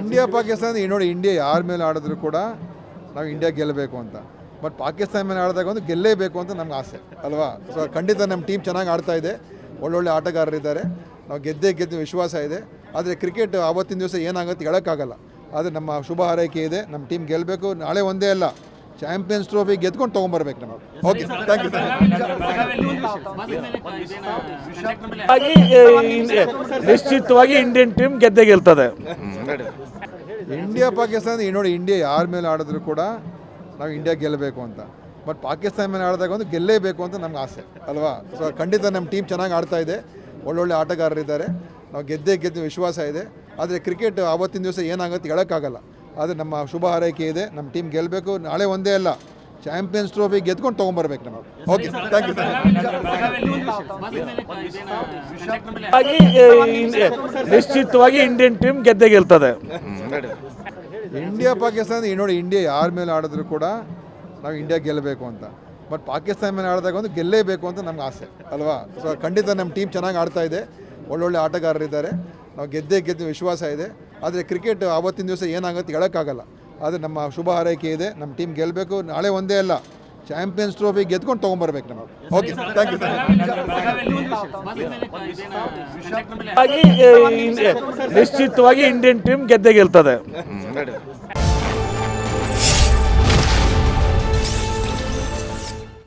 India, Pakistan ನೋಡಿ India ಯಾರ ಮೇಲೆ ಆಡಿದ್ರು ಕೂಡ ನಾವು ಇಂಡಿಯಾ ಗೆಲ್ಲಬೇಕು ಅಂತ. ಬಟ್ ಪಾಕಿಸ್ತಾನ ಮೇಲೆ ಆಡಿದಾಗ ಒಂದು ಗೆಲ್ಲೇಬೇಕು ಅಂತ ನಮ್ಗೆ ಆಸೆ, ಅಲ್ವಾ? ಸೊ ಖಂಡಿತ ನಮ್ಮ ಟೀಮ್ ಚೆನ್ನಾಗಿ ಆಡ್ತಾ ಇದೆ. ಒಳ್ಳೊಳ್ಳೆ ಆಟಗಾರರಿದ್ದಾರೆ ನಾವು ಗೆದ್ದೇ ಗೆದ್ದು ವಿಶ್ವಾಸ ಇದೆ. ಆದರೆ ಕ್ರಿಕೆಟ್ ಆವತ್ತಿನ ದಿವಸ ಏನಾಗುತ್ತೆ ಹೇಳೋಕ್ಕಾಗಲ್ಲ. ಆದರೆ ನಮ್ಮ ಶುಭ ಹಾರೈಕೆ ಇದೆ. ನಮ್ಮ ಟೀಮ್ ಗೆಲ್ಲಬೇಕು ನಾಳೆ ಒಂದೇ ಅಲ್ಲ. ಚಾಂಪಿಯನ್ಸ್ ಟ್ರೋಫಿ ಗೆದ್ಕೊಂಡು ತೊಗೊಂಬರ್ಬೇಕು ನಾವು ಓಕೆ ಥ್ಯಾಂಕ್ ಯು ನಿಶ್ಚಿತವಾಗಿ ಇಂಡಿಯನ್ ಟೀಮ್ ಗೆದ್ದೇ ಗೆಲ್ತದೆ. ಇಂಡಿಯಾ ಪಾಕಿಸ್ತಾನ ನೋಡಿ ಇಂಡಿಯಾ ಯಾರ ಮೇಲೆ ಆಡಿದ್ರು ಕೂಡ ನಾವು ಇಂಡಿಯಾ ಗೆಲ್ಲಬೇಕು ಅಂತ. ಬಟ್ ಪಾಕಿಸ್ತಾನ ಮೇಲೆ ಆಡಿದಾಗ ಒಂದು ಗೆಲ್ಲೇಬೇಕು ಅಂತ ನಮ್ಗೆ ಆಸೆ ಅಲ್ವಾ? ಸೊ ಖಂಡಿತ ನಮ್ಮ ಟೀಮ್ ಚೆನ್ನಾಗಿ ಆಡ್ತಾ ಇದೆ. ಒಳ್ಳೊಳ್ಳೆ ಆಟಗಾರರಿದ್ದಾರೆ. ನಾವು ಗೆದ್ದೇ ಗೆದ್ದು ವಿಶ್ವಾಸ ಇದೆ. ಆದರೆ ಕ್ರಿಕೆಟ್ ಆವತ್ತಿನ ದಿವಸ ಏನಾಗುತ್ತೆ ಹೇಳೋಕ್ಕಾಗಲ್ಲ. ಆದರೆ ನಮ್ಮ ಶುಭ ಹಾರೈಕೆ ಇದೆ. ನಮ್ಮ ಟೀಮ್ ಗೆಲ್ಲಬೇಕು ನಾಳೆ ಒಂದೇ ಅಲ್ಲ. ಚಾಂಪಿಯನ್ಸ್ ಟ್ರೋಫಿ ಗೆದ್ಕೊಂಡು ತೊಗೊಂಬರ್ಬೇಕು ನಾವು ಓಕೆ ಥ್ಯಾಂಕ್ ಯು ನಿಶ್ಚಿತವಾಗಿ ಇಂಡಿಯನ್ ಟೀಮ್ ಗೆದ್ದೆ ಗೆಲ್ತದೆ. ಇಂಡಿಯಾ ಪಾಕಿಸ್ತಾನ ಈ ನೋಡಿ ಇಂಡಿಯಾ ಯಾರ ಮೇಲೆ ಆಡಿದ್ರು ಕೂಡ ನಾವು ಇಂಡಿಯಾ ಗೆಲ್ಲಬೇಕು ಅಂತ. ಬಟ್ ಪಾಕಿಸ್ತಾನ ಮೇಲೆ ಆಡಿದಾಗ ಒಂದು ಗೆಲ್ಲೇಬೇಕು ಅಂತ ನಮ್ಗೆ ಆಸೆ ಅಲ್ವಾ? ಸೊ ಖಂಡಿತ ನಮ್ಮ ಟೀಮ್ ಚೆನ್ನಾಗಿ ಆಡ್ತಾ ಇದೆ. ಒಳ್ಳೊಳ್ಳೆ ಆಟಗಾರರಿದ್ದಾರೆ ನಾವು ಗೆದ್ದೇ ಗೆದ್ದು ವಿಶ್ವಾಸ ಇದೆ. ಆದರೆ ಕ್ರಿಕೆಟ್ ಆವತ್ತಿನ ದಿವಸ ಏನಾಗುತ್ತೆ ಹೇಳೋಕ್ಕಾಗಲ್ಲ. ಆದರೆ ನಮ್ಮ ಶುಭ ಹಾರೈಕೆ ಇದೆ. ನಮ್ಮ ಟೀಮ್ ಗೆಲ್ಲಬೇಕು ನಾಳೆ ಒಂದೇ ಅಲ್ಲ. ಚಾಂಪಿಯನ್ಸ್ ಟ್ರೋಫಿ ಗೆದ್ಕೊಂಡು ತೊಗೊಂಬರ್ಬೇಕು ನಾವು ಓಕೆ ಥ್ಯಾಂಕ್ ಯು ನಿಶ್ಚಿತವಾಗಿ ಇಂಡಿಯನ್ ಟೀಮ್ ಗೆದ್ದೇ ಗೆಲ್ತದೆ.